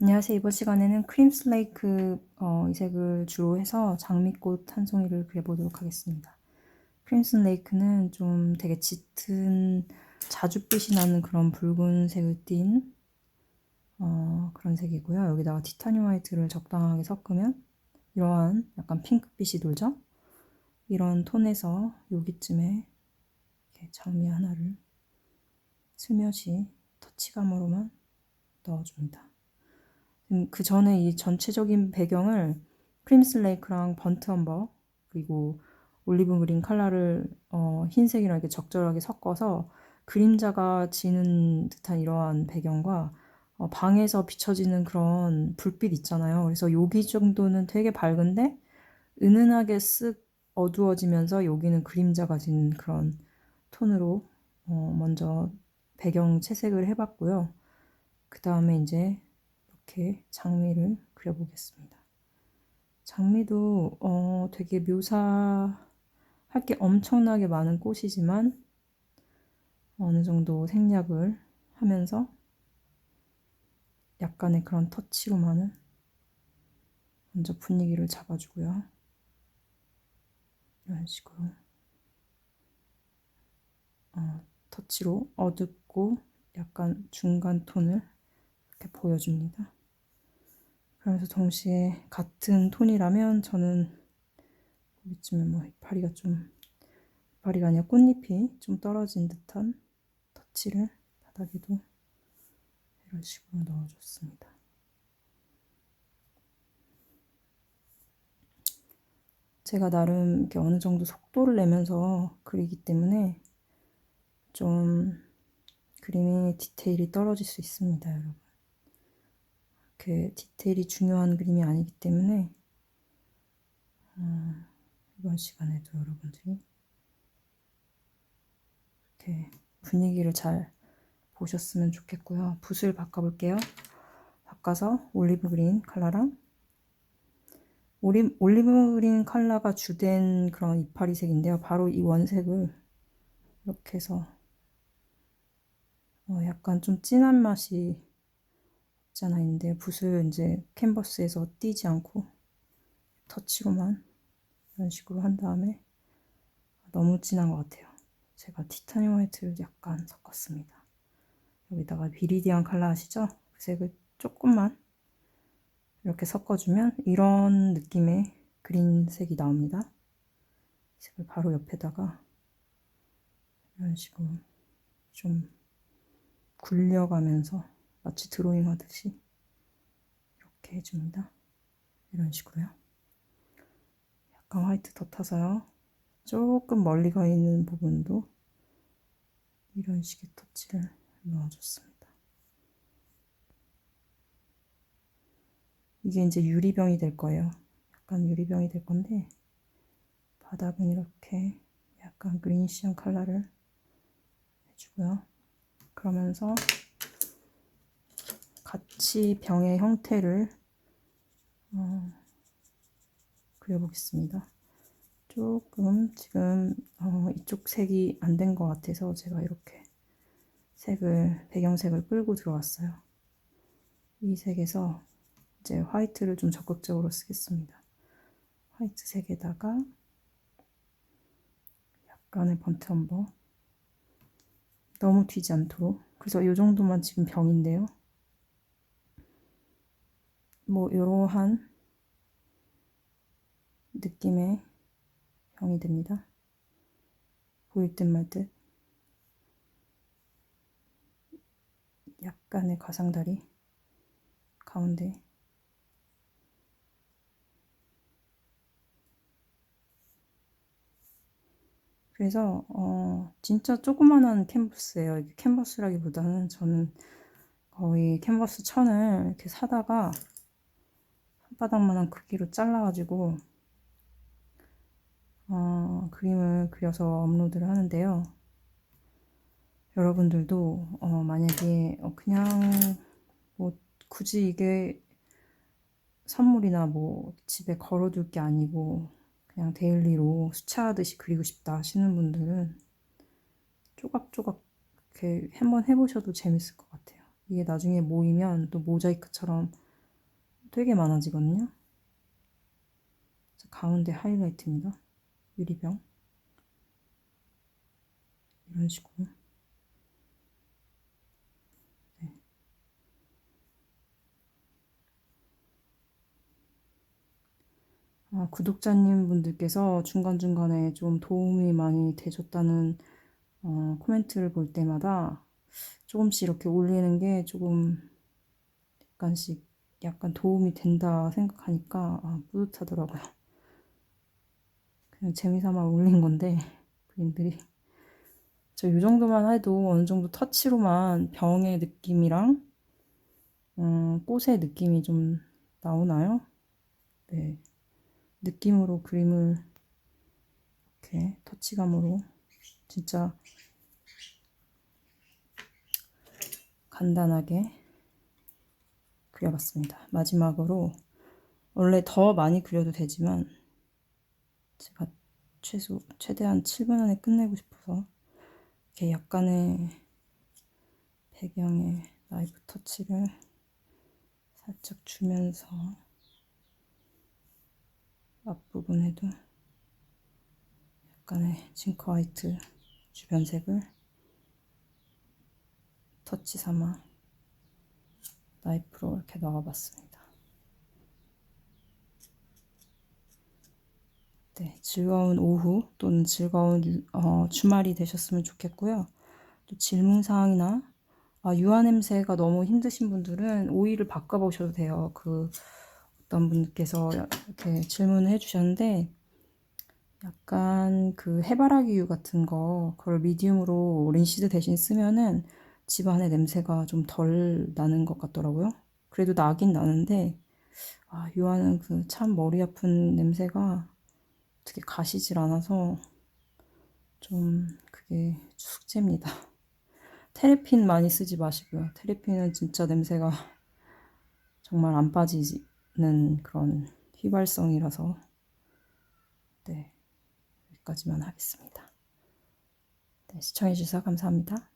안녕하세요. 이번 시간에는 크림 슬레이크 어, 이 색을 주로 해서 장미꽃 한 송이를 그려보도록 하겠습니다. 크림 슬레이크는 좀 되게 짙은 자줏빛이 나는 그런 붉은색을 띤 어, 그런 색이고요. 여기다가 티타늄 화이트를 적당하게 섞으면 이러한 약간 핑크빛이 돌죠? 이런 톤에서 여기쯤에 이렇게 장미 하나를 슬며시 터치감으로만 넣어줍니다. 음, 그 전에 이 전체적인 배경을 크림스 레이크랑 번트 엄버 그리고 올리브 그린 컬러를 어, 흰색이랑 이렇게 적절하게 섞어서 그림자가 지는 듯한 이러한 배경과 어, 방에서 비춰지는 그런 불빛 있잖아요. 그래서 여기 정도는 되게 밝은데 은은하게 쓱 어두워지면서 여기는 그림자가 지는 그런 톤으로 어, 먼저 배경 채색을 해봤고요. 그 다음에 이제 이렇게 장미를 그려보겠습니다. 장미도 어, 되게 묘사할 게 엄청나게 많은 꽃이지만 어느 정도 생략을 하면서 약간의 그런 터치로만은 먼저 분위기를 잡아주고요. 이런 식으로 어, 터치로 어둡고 약간 중간 톤을 이렇게 보여줍니다. 그러면서 동시에 같은 톤이라면 저는 여기쯤에 뭐 이파리가 좀 이파리가 아니라 꽃잎이 좀 떨어진 듯한 터치를 바닥에도 이런 식으로 넣어줬습니다. 제가 나름 이렇게 어느 정도 속도를 내면서 그리기 때문에 좀 그림의 디테일이 떨어질 수 있습니다, 여러분. 그 디테일이 중요한 그림이 아니기 때문에 어, 이번 시간에도 여러분들이 이렇게 분위기를 잘 보셨으면 좋겠고요. 붓을 바꿔볼게요. 바꿔서 올리브 그린 컬러랑 올리, 올리브 그린 컬러가 주된 그런 이파리 색인데요. 바로 이 원색을 이렇게 해서 어, 약간 좀 진한 맛이 없잖아 있는데 붓을 이제 캔버스에서 띄지 않고 터치로만 이런 식으로 한 다음에 너무 진한 것 같아요. 제가 티타늄 화이트를 약간 섞었습니다. 여기다가 비리디안 컬러 아시죠? 그 색을 조금만 이렇게 섞어주면 이런 느낌의 그린색이 나옵니다. 색을 바로 옆에다가 이런 식으로 좀 굴려가면서 마치 드로잉 하듯이 이렇게 해줍니다. 이런 식으로요. 약간 화이트 덧타서요. 조금 멀리 가 있는 부분도 이런 식의 터치를 넣어줬습니다. 이게 이제 유리병이 될 거예요. 약간 유리병이 될 건데 바닥은 이렇게 약간 그린시한 컬러를 해주고요. 그러면서 같이 병의 형태를 어, 그려보겠습니다. 조금 지금 어, 이쪽 색이 안 된 것 같아서 제가 이렇게 색을 배경색을 끌고 들어왔어요. 이 색에서 이제 화이트를 좀 적극적으로 쓰겠습니다. 화이트 색에다가 약간의 번트 엄버 너무 튀지 않도록 그래서 이 정도만 지금 병인데요. 뭐 이러한 느낌의 병이 됩니다. 보일 듯 말 듯. 약간의 가상다리 가운데 그래서 어 진짜 조그만한 캔버스예요. 캔버스라기보다는 저는 거의 캔버스 천을 이렇게 사다가 손바닥만한 크기로 잘라가지고 어, 그림을 그려서 업로드를 하는데요. 여러분들도 어, 만약에 어, 그냥 뭐 굳이 이게 선물이나 뭐 집에 걸어둘 게 아니고 그냥 데일리로 수채하듯이 그리고 싶다 하시는 분들은 조각조각 이렇게 한번 해보셔도 재밌을 것 같아요. 이게 나중에 모이면 또 모자이크처럼 되게 많아지거든요. 자, 가운데 하이라이트입니다. 유리병. 이런 식으로. 네. 아, 구독자님 분들께서 중간중간에 좀 도움이 많이 되셨다는 어, 코멘트를 볼 때마다 조금씩 이렇게 올리는 게 조금 약간씩 약간 도움이 된다 생각하니까 아, 뿌듯하더라고요. 그냥 재미삼아 올린 건데 그림들이 저 이 정도만 해도 어느 정도 터치로만 병의 느낌이랑 음, 꽃의 느낌이 좀 나오나요? 네. 느낌으로 그림을 이렇게 터치감으로 진짜 간단하게 그려봤습니다. 마지막으로 원래 더 많이 그려도 되지만 제가 최소 최대한 7분 안에 끝내고 싶어서 이렇게 약간의 배경에 라이브 터치를 살짝 주면서 앞부분에도 약간의 징크 화이트 주변색을 터치 삼아 나이프로 이렇게 넣어봤습니다. 네, 즐거운 오후 또는 즐거운 유- 어, 주말이 되셨으면 좋겠고요. 또 질문사항이나 아, 유화 냄새가 너무 힘드신 분들은 오일을 바꿔보셔도 돼요. 그 어떤 분께서 이렇게 질문을 해주셨는데 약간 그 해바라기유 같은 거 그걸 미디움으로 린시드 대신 쓰면은 집안의 냄새가 좀 덜 나는 것 같더라고요. 그래도 나긴 나는데 아, 유화는 그참 머리 아픈 냄새가 어떻게 가시질 않아서 좀 그게 숙제입니다. 테레핀 많이 쓰지 마시고요. 테레핀은 진짜 냄새가 정말 안 빠지는 그런 휘발성이라서 네 여기까지만 하겠습니다. 네, 시청해주셔서 감사합니다.